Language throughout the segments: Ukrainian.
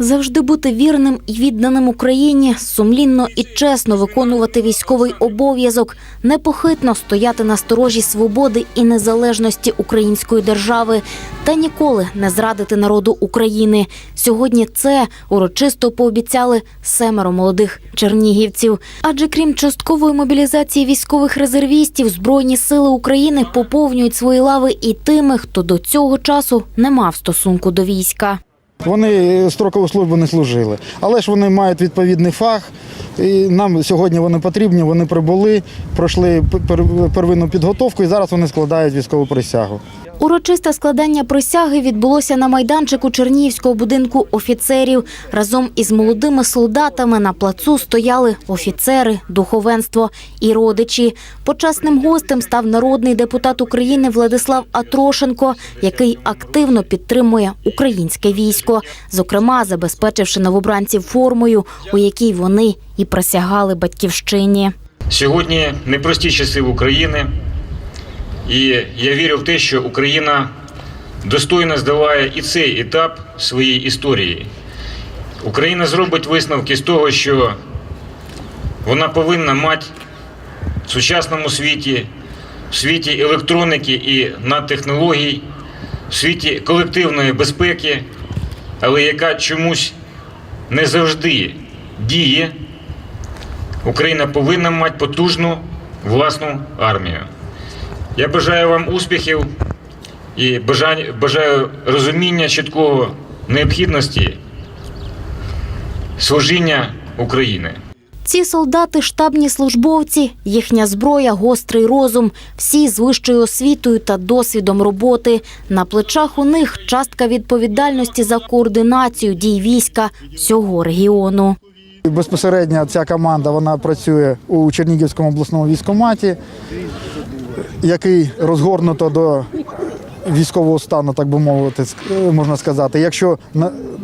Завжди бути вірним і відданим Україні, сумлінно і чесно виконувати військовий обов'язок, непохитно стояти на сторожі свободи і незалежності української держави та ніколи не зрадити народу України. Сьогодні це урочисто пообіцяли семеро молодих чернігівців. Адже крім часткової мобілізації військових резервістів, збройні сили України поповнюють свої лави і тими, хто до цього часу не мав стосунку до війська. Вони строкову службу не служили, але ж вони мають відповідний фах. І нам сьогодні вони потрібні. Вони прибули, пройшли первинну підготовку і зараз вони складають військову присягу. Урочисте складання присяги відбулося на майданчику Чернігівського будинку офіцерів. Разом із молодими солдатами на плацу стояли офіцери, духовенство і родичі. Почасним гостем став народний депутат України Владислав Атрошенко, який активно підтримує українське військо, зокрема забезпечивши новобранців формою, у якій вони і присягали батьківщині. Сьогодні непрості часи в Україні, і я вірю в те, що Україна достойно здолає і цей етап своєї історії. Україна зробить висновки з того, що вона повинна мати в сучасному світі, в світі електроніки і надтехнологій, в світі колективної безпеки, але яка чомусь не завжди діє. Україна повинна мати потужну власну армію. Я бажаю вам успіхів і бажаю, бажаю розуміння чіткого необхідності служіння України. Ці солдати штабні службовці, їхня зброя, гострий розум, всі з вищою освітою та досвідом роботи. На плечах у них частка відповідальності за координацію дій війська всього регіону. Безпосередньо ця команда вона працює у Чернігівському обласному військкоматі, який розгорнуто до військового стану, так би мовити, ск- можна сказати. Якщо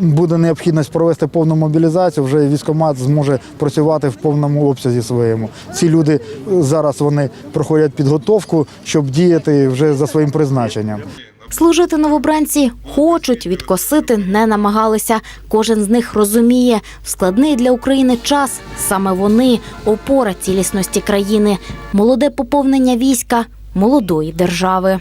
буде необхідність провести повну мобілізацію, вже військкомат зможе працювати в повному обсязі своєму. Ці люди е, зараз вони проходять підготовку, щоб діяти вже за своїм призначенням. Служити новобранці хочуть, відкосити не намагалися. Кожен з них розуміє, в складний для України час саме вони опора цілісності країни, молоде поповнення війська молодої держави.